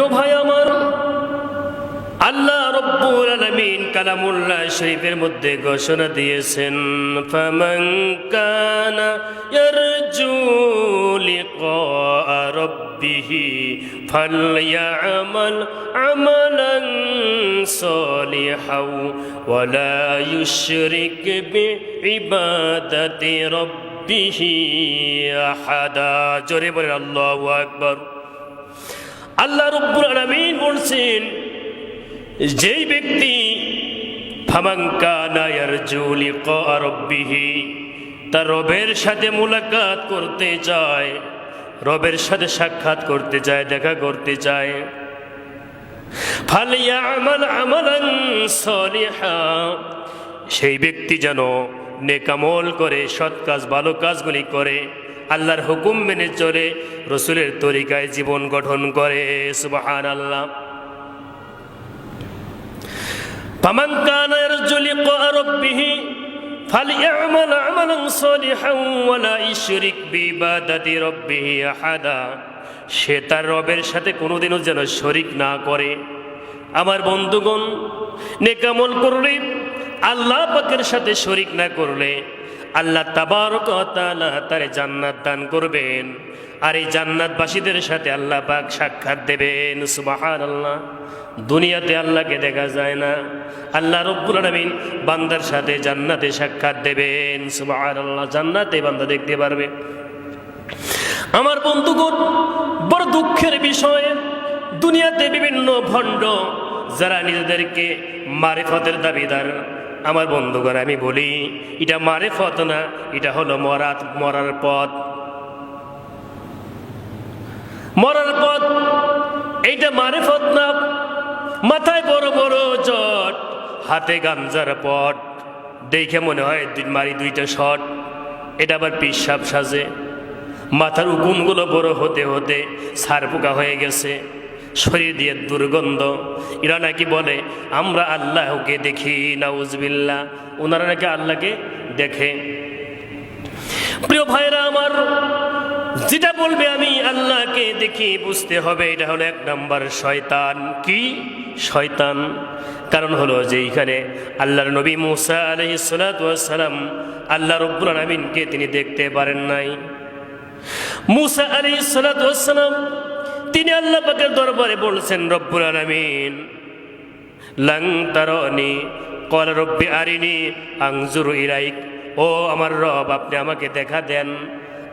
প্রিয় ভাই আমার, আল্লাহ রব্বুল আলমিন কালামুল্লাহ শরীফের মধ্যে ঘোষণা দিয়েছেন, ফামান কানা ইয়ারজু লিকা রাব্বিহ ফালইয়ামাল আমালান সালিহাও ওয়ালা ইউশরিক বিইবাদাতি রাব্বিহ আহাদা। জোরে বলেন, আল্লাহু আকবার। আল্লাহ রব্বুল আলামিন বলছেন, যেই ব্যক্তি তার রবের সাথে মুলাকাত করতে চায়, রবের সাথে সাক্ষাৎ করতে চায়, দেখা করতে চায় সেই ব্যক্তি যেন নেকামল করে, সৎ কাজ, ভালো কাজগুলি করে আল্লাহর হুকুম মেনে চলে রসুলের তরিকায় জীবন গঠন করে সুবাহান আল্লাহ فمن كان يرجو لقاء ربه فليعمل عملا صالحا ولا يشرك بعبادة ربه أحدا সে তার রবের সাথে কোনোদিনও যেন শরিক না করে আমার বন্ধুগণ নেকামল করলে আল্লাহ পাকের সাথে শরিক না করলে আল্লাহ তাবারক তাআলা তারে জান্নাত দান করবেন। আর এই জান্নাতবাসীদের সাথে আল্লাহ পাক সাক্ষাৎ দেবেন। সুবহানাল্লাহ। দুনিয়াতে আল্লাহকে দেখা যায় না। আল্লাহ রব্বুল আলমিন বান্দার সাথে জান্নাতে সাক্ষাৎ দেবেন। সুবহানাল্লাহ। জান্নাতে বান্দা দেখতে পারবে। আমার বন্ধুগণ, বড় দুঃখের বিষয়, দুনিয়াতে বিভিন্ন ভণ্ড, যারা নিজেদেরকে মারেফতের দাবিদার আমার বন্ধুগণ, আমি বলি, এটা মারেফত না, এটা হলো মরাত মরার পথ। মরার পথ, এইটা মারেফত না, মাথায় বড় বড় জট, হাতে গামজার পট। দেখে মনে হয় দুই মারি দুইটা শট, এটা আবার পিসাব সাজে। মাথার উকুনগুলো বড় হতে হতে সার পোকা হয়ে গেছে। শরীর দিয়ে দুর্গন্ধ। এরা নাকি বলে, আমরা আল্লাহকে দেখি নাউজবিল্লা ওনারা নাকি আল্লাহকে দেখে। প্রিয় ভাইরা আমার, যেটা বলবে আমি আল্লাহকে দেখি, বুঝতে হবে। এটা হলো এক নম্বর শয়তান। কি? শয়তান। কারণ হলো যে এইখানে আল্লাহর নবী মুসা আলহি সালাম আল্লাহ রব্বুল আলমিনকে তিনি দেখতে পারেন নাই। মুসা আলী সালাম তিনি আল্লাহ পাকের দরবারে বলছেন, রব্বুল আলমিন, লং তারনি কল রব্বি আরিনি আংজুর ইরাইক ও আমার রব, আপনি আমাকে দেখা দেন।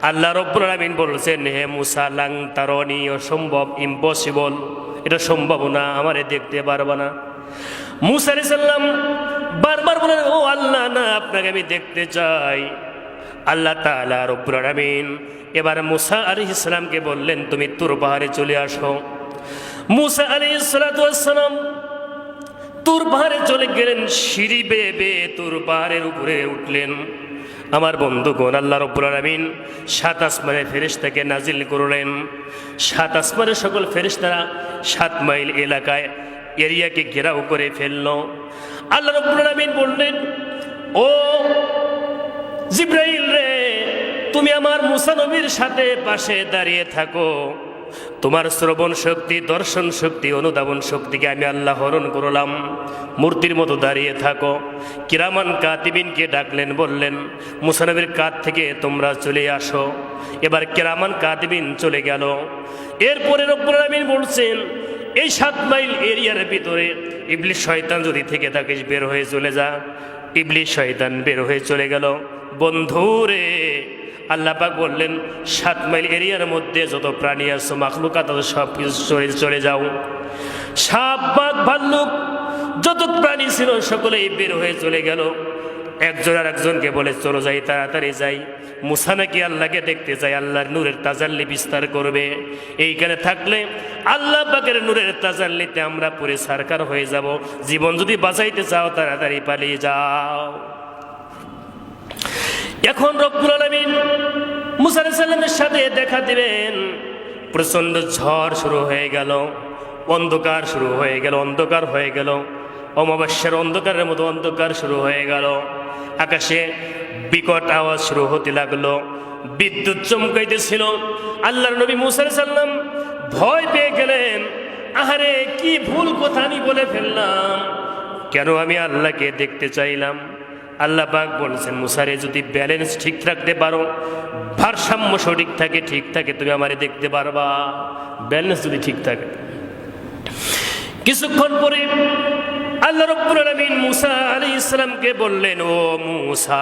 আল্লাহ রব্বুল আলমিন বলছেন, হে মুসা, লাং তারনি, অসম্ভব ইম্পসিবল এটা সম্ভব না, আমারে দেখতে পারবা না। মুসা আলি সাল্লাম বারবার বলেন, ও আল্লাহ, না, আপনাকে আমি দেখতে চাই। আল্লাহ তালা রব্বুল আলমিন। এবার মুসা আলি ইসলামকে বললেন, তুমি তুর পাহাড়ে চলে আসো। মুসা আলি সালাম তুর পাহাড়ে চলে গেলেন, সিঁড়ি বেয়ে বেয়ে তুর পাহাড়ের উপরে উঠলেন। আমার বন্ধুগণ, আল্লাহ রব্বুল আলমিন সাত আসমানের ফেরিস্তাকে নাজিল করলেন। সাত আসমানের সকল ফেরিস্তারা সাত মাইল এলাকায় এরিয়াকে ঘেরাও করে ফেলল। আল্লাহ রব্বুল আলমিন বললেন, ও জিব্রাইল তুমি আমার মুসানবীর সাথে পাশে দাঁড়িয়ে থাকো। তোমার শ্রবণ শক্তি, দর্শন শক্তি, অনুধাবন শক্তিকে আমি আল্লাহ হরণ করলাম। মূর্তির মতো দাঁড়িয়ে থাকো। কিরামান কাতিবিনকে ডাকলেন, বললেন মুসানবীর কাত থেকে তোমরা চলে আসো। এবার কিরামান কাতিবিন চলে গেল। এরপরে রব্বুল বলছেন, এই সাত মাইল এরিয়ার ভিতরে ইবলিশ শয়তান যদি থেকে থাকিস, বের হয়ে চলে যা। ইবলিশ শয়তান বের হয়ে চলে গেল। বন্ধুরে আল্লাহ পাক বললেন, সাত মাইল এরিয়ার মধ্যে যত প্রাণী আছে মাখলুকা তত সব কিছু চলে চলে যাও। সাপ বাঘ, ভাল্লুক, যত প্রাণী ছিল, সকলেই বের হয়ে চলে গেল। একজন আর একজনকে বলে, চলো যাই, তাড়াতাড়ি যাই। মুসা নাকি আল্লাহকে দেখতে চাই আল্লাহর নূরের তাজাল্লি বিস্তার করবে। এইখানে থাকলে আল্লাহ পাকের নূরের তাজাল্লিতে আমরা পুরে সারকার হয়ে যাব। জীবন যদি বাঁচাইতে চাও, তাড়াতাড়ি পালিয়ে যাও। এখন রব্বুল আলমিন মুসা সাল্লামের সাথে দেখা দিবেন। প্রচণ্ড ঝড় শুরু হয়ে গেল, অন্ধকার শুরু হয়ে গেল, অন্ধকার হয়ে গেল, অমাবস্যার অন্ধকারের মতো অন্ধকার শুরু হয়ে গেল। আকাশে বিকট আওয়াজ শুরু হতে লাগল, বিদ্যুৎ চমকাইতেছিল। আল্লাহর নবী মুসা সাল্লাম ভয় পেয়ে গেলেন, আহারে কি ভুল কথা আমি বলে ফেললাম, কেন আমি আল্লাহকে দেখতে চাইলাম? আল্লাহ পাক বলছেন, মুসারে যদি ব্যালেন্স ঠিক রাখতে পারো, ভারসাম্য সঠিক থাকে, ঠিক থাকে, তুমি আমারে দেখতে পারবা। ব্যালেন্স যদি ঠিক থাকে। কিছুক্ষণ পরে আল্লাহ রব্বুল আলমিন মুসা আলী ইসলামকে বললেন, ও মুসা,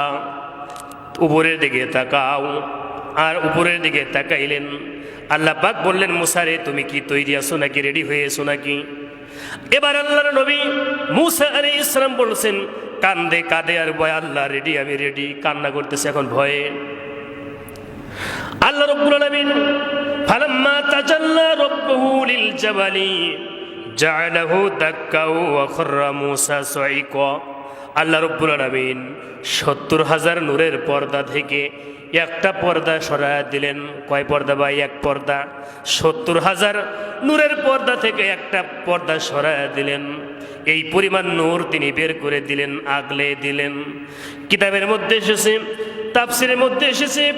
উপরের দিকে তাকাও। আর উপরের দিকে তাকাইলেন। আল্লাহ পাক বললেন, মুসারে, তুমি কি তৈরি আছো নাকি রেডি হয়ে এসো নাকি? এবার আল্লাহর নবী মুসা আলী ইসলাম বলছেন, কান্দে, কাঁদে আর ভয়, আল্লাহ রেডি আমি রেডি কান্না করতেছে এখন ভয়ে। আল্লাহ রব্বুল আলামিন ফালাম্মা তাজাল্লা লিল জাবালি সাইকা আল্লাহ রব্বুল সত্তর হাজার নূরের পর্দা থেকে একটা পর্দা সরায় দিলেন। কয় পর্দা বা এক পর্দা। সত্তর হাজার নূরের পর্দা থেকে একটা পর্দা সরায় দিলেন। এই পরিমাণ নূর তিনি বের করে দিলেন, আগলে দিলেন। কিতাবের মধ্যে এসেছে, তাফসিরের মধ্যে এসেছে,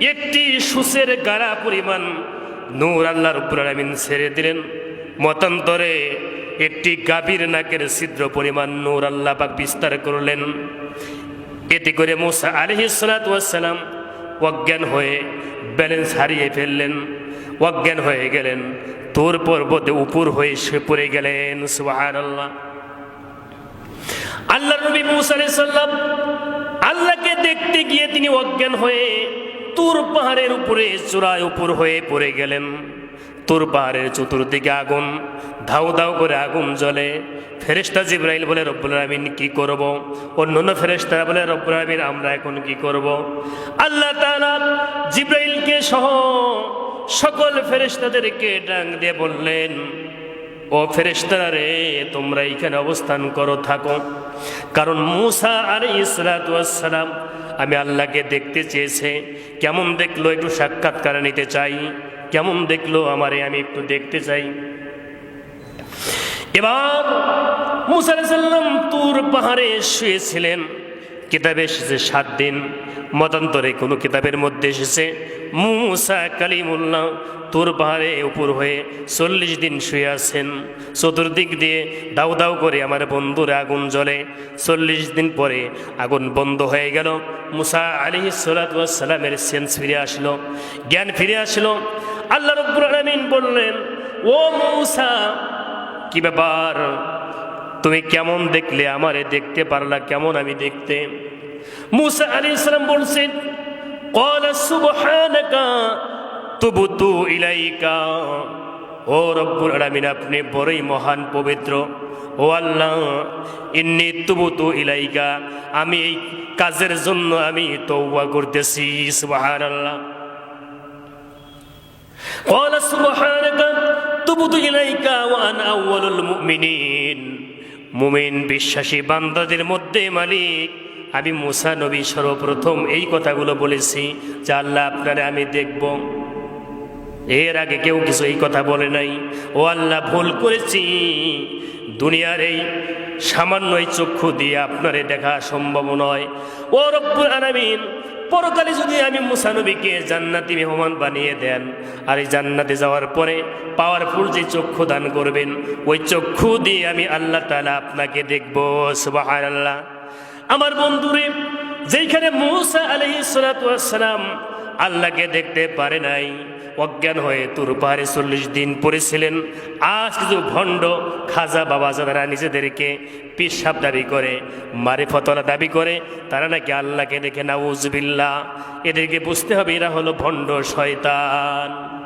একটি সুসের গাড়া পরিমাণ নূর আল্লাহ রব্বুল আলামিন ছেড়ে দিলেন। মতান্তরে একটি গাভীর নাকের ছিদ্র পরিমাণ নূর আল্লাহ বিস্তার করলেন। এতে করে মোসা আলহি সালাম অজ্ঞান হয়ে ব্যালেন্স হারিয়ে ফেললেন, অজ্ঞান হয়ে গেলেন। তোর পর্বতে উপর হয়ে সে পড়ে গেলেন সুহার আল্লাহ আল্লাহ নবী মুসাল্লাম আল্লাহকে দেখতে গিয়ে তিনি অজ্ঞান হয়ে তুর পাহাড়ের উপরে, চূড়ায় উপর হয়ে পড়ে গেলেন। তুর পাহাড়ের চতুর্দিকে আগুন, ধাউ ধাউ করে আগুন জ্বলে। ফেরেস্তা জিব্রাইল বলে, রব্বুল আলমিন, কি করব? অন্য অন্য ফেরেস্তারা বলে, রব্বুল আলমিন, আমরা এখন কি করব? আল্লাহ জিব্রাইলকে সহ সকল ফেরেস্তাদেরকে ডাং দিয়ে বললেন, ও ফেরেস্তারা রে, তোমরা এইখানে অবস্থান করো, থাকো। কারণ মুসা আর ইসরাতাম আমি আল্লাহকে দেখতে চেয়েছে। কেমন দেখল একটু সাক্ষাৎকার নিতে চাই? কেমন দেখল আমারে আমি একটু দেখতে চাই। এবার মুসা সাল্লাম তুর পাহাড়ে শুয়েছিলেন। কিতাবে এসেছে সাত দিন, মতান্তরে কোনো কিতাবের মধ্যে এসেছে, মুসা কালিমুল্লাহ তোর পাহাড়ে উপর হয়ে চল্লিশ দিন শুয়ে আছেন। চতুর্দিক দিয়ে দাউ দাউ করে আমার বন্ধুর আগুন জ্বলে। চল্লিশ দিন পরে আগুন বন্ধ হয়ে গেল। মুসা আলি সালামের সেন্স ফিরে আসলো। জ্ঞান ফিরে আসলো। আল্লাহ রবীন্দিন বললেন, ও মৌসা, কি ব্যাপার? তুমি কেমন দেখলে? আমারে দেখতে পারলা কেমন আমি দেখতে? মুসা আলী ইসলাম বলছেন আপনি বড়ই মহান, পবিত্র। ইন্নি তুবুতু ইলাইকা, আমি এই কাজের জন্য আমি তৌবা করতেছি আল্লাহ قال سبحانك تبت إليك وأنا أول المؤمنين মুমিন বিশ্বাসী বান্দাদের মধ্যে মালিক আমি মুসা নবী সর্বপ্রথম এই কথাগুলো বলেছি যে আল্লাহ আপনারে আমি দেখব এর আগে কেউ কিছু এই কথা বলে নাই ও আল্লাহ ভুল করেছি দুনিয়ার এই সামান্য এই চক্ষু দিয়ে আপনারে দেখা সম্ভব নয় ও রব্বুল আলামিন পরকালে যদি আমি মুসানবীকে জান্নাতি মেহমান বানিয়ে দেন, আর এই জান্নাতে যাওয়ার পরে পাওয়ারফুল যে চক্ষু দান করবেন, ওই চক্ষু দিয়ে আমি আল্লাহ তালা আপনাকে দেখব সুবাহ আমার বন্ধুরে, যেইখানে মুসা আলহি সালাম আল্লাহকে দেখতে পারে নাই। অজ্ঞান হয়ে তুর পাহাড়ে চল্লিশ দিন পড়েছিলেন। আজ কিছু ভণ্ড খাজা বাবা যারা নিজেদেরকে পিসাব দাবি করে মারে ফতলা দাবি করে, তারা নাকি আল্লাহকে দেখে না উজবিল্লা এদেরকে বুঝতে হবে এরা হলো ভণ্ড শয়তান।